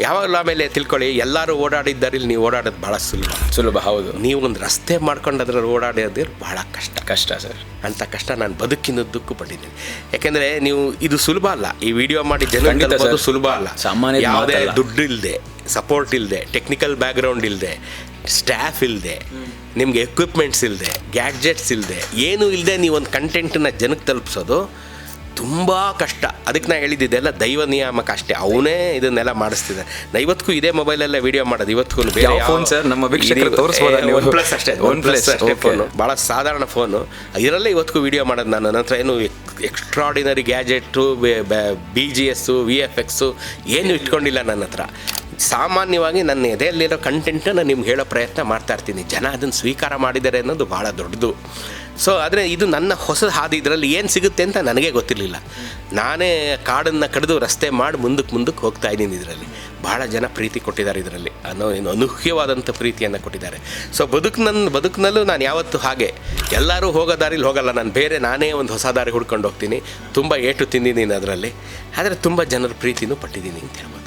ಯಾವಾಗಲೂ ಆಮೇಲೆ ತಿಳ್ಕೊಳ್ಳಿ ಎಲ್ಲರೂ ಓಡಾಡಿದ್ದಾರಿಲ್ಲಿ ನೀವು ಓಡಾಡೋದು ಭಾಳ ಸುಲಭ. ಸುಲಭ ಹೌದು. ನೀವು ಒಂದು ರಸ್ತೆ ಮಾಡ್ಕೊಂಡು ಅದ್ರಲ್ಲಿ ಓಡಾಡೋದು ಭಾಳ ಕಷ್ಟ. ಕಷ್ಟ ಸರ್. ಅಂಥ ಕಷ್ಟ ನಾನು ಬದುಕಿನದ್ದಕ್ಕೂ ಪಟ್ಟಿದ್ದೀನಿ. ಯಾಕೆಂದರೆ ನೀವು ಇದು ಸುಲಭ ಅಲ್ಲ. ಈ ವಿಡಿಯೋ ಮಾಡಿ ಜನ ಖಂಡಿತ ತಲುಪೋದು ಸುಲಭ ಅಲ್ಲ. ಸಾಮಾನ್ಯ ಯಾವುದೇ. ದುಡ್ಡು ಇಲ್ಲದೆ ಸಪೋರ್ಟ್ ಇಲ್ಲದೆ ಟೆಕ್ನಿಕಲ್ ಬ್ಯಾಕ್ಗ್ರೌಂಡ್ ಇಲ್ಲದೆ ಸ್ಟಾಫ್ ಇಲ್ಲದೆ ನಿಮಗೆ ಎಕ್ವಿಪ್ಮೆಂಟ್ಸ್ ಇಲ್ಲದೆ ಗ್ಯಾಡ್ಜೆಟ್ಸ್ ಇಲ್ಲದೆ ಏನೂ ಇಲ್ಲದೆ ನೀವು ಒಂದು ಕಂಟೆಂಟನ್ನ ಜನಕ್ಕೆ ತಲುಪಿಸೋದು ತುಂಬ ಕಷ್ಟ. ಅದಕ್ಕೆ ನಾ ಹೇಳಿದ್ದೆಲ್ಲ ದೈವ ನಿಯಾಮಕ ಅಷ್ಟೇ. ಅವನೇ ಇದನ್ನೆಲ್ಲ ಮಾಡಿಸ್ತಿದೆ. ನಾ ಇವತ್ತಿಗೂ ಇದೇ ಮೊಬೈಲಲ್ಲೇ ವಿಡಿಯೋ ಮಾಡೋದು. ಇವತ್ತಿಗೂ ಬೇರೆ ಫೋನ್ ಸರ್ ನಮ್ಮ? ಒನ್ ಪ್ಲಸ್ ಅಷ್ಟೇ ಒನ್ ಪ್ಲಸ್ ಅಷ್ಟೇ. ಫೋನು ಭಾಳ ಸಾಧಾರಣ ಫೋನು ಇದರಲ್ಲೇ ಇವತ್ತಿಗೂ ವಿಡಿಯೋ ಮಾಡೋದು ನಾನು. ನನ್ನ ಹತ್ರ ಏನು extraordinary gadget B G S V F X ಏನು ಇಟ್ಕೊಂಡಿಲ್ಲ ನನ್ನ ಹತ್ರ. ಸಾಮಾನ್ಯವಾಗಿ ನನ್ನ ಎದೆಯಲ್ಲಿರೋ ಕಂಟೆಂಟನ್ನು ನಿಮ್ಗೆ ಹೇಳೋ ಪ್ರಯತ್ನ ಮಾಡ್ತಾ ಇರ್ತೀನಿ. ಜನ ಅದನ್ನು ಸ್ವೀಕಾರ ಮಾಡಿದ್ದಾರೆ ಅನ್ನೋದು ಭಾಳ ದೊಡ್ಡದು. ಸೊ ಆದರೆ ಇದು ನನ್ನ ಹೊಸ ಹಾದಿ, ಇದರಲ್ಲಿ ಏನು ಸಿಗುತ್ತೆ ಅಂತ ನನಗೆ ಗೊತ್ತಿರಲಿಲ್ಲ. ನಾನೇ ಕಾಡನ್ನು ಕಡಿದು ರಸ್ತೆ ಮಾಡಿ ಮುಂದಕ್ಕೆ ಮುಂದಕ್ಕೆ ಹೋಗ್ತಾ ಇದ್ದೀನಿ ಇದರಲ್ಲಿ. ಭಾಳ ಜನ ಪ್ರೀತಿ ಕೊಟ್ಟಿದ್ದಾರೆ ಇದರಲ್ಲಿ. ಅನ್ನೋ ಏನು ಅನೂಹ್ಯವಾದಂಥ ಪ್ರೀತಿಯನ್ನು ಕೊಟ್ಟಿದ್ದಾರೆ. ಸೊ ಬದುಕು ನನ್ನ ಬದುಕಿನಲ್ಲೂ ನಾನು ಯಾವತ್ತೂ ಹಾಗೆ. ಎಲ್ಲರೂ ಹೋಗೋ ದಾರಿಲಿ ಹೋಗಲ್ಲ. ನಾನು ಬೇರೆ ನಾನೇ ಒಂದು ಹೊಸ ದಾರಿ ಹುಡ್ಕೊಂಡು ಹೋಗ್ತೀನಿ. ತುಂಬ ಏಟು ತಿಂದಿದ್ದೀನಿ ಅದರಲ್ಲಿ. ಆದರೆ ತುಂಬ ಜನರ ಪ್ರೀತಿನೂ ಪಟ್ಟಿದ್ದೀನಿ ಅಂತ ಹೇಳ್ಬೋದು.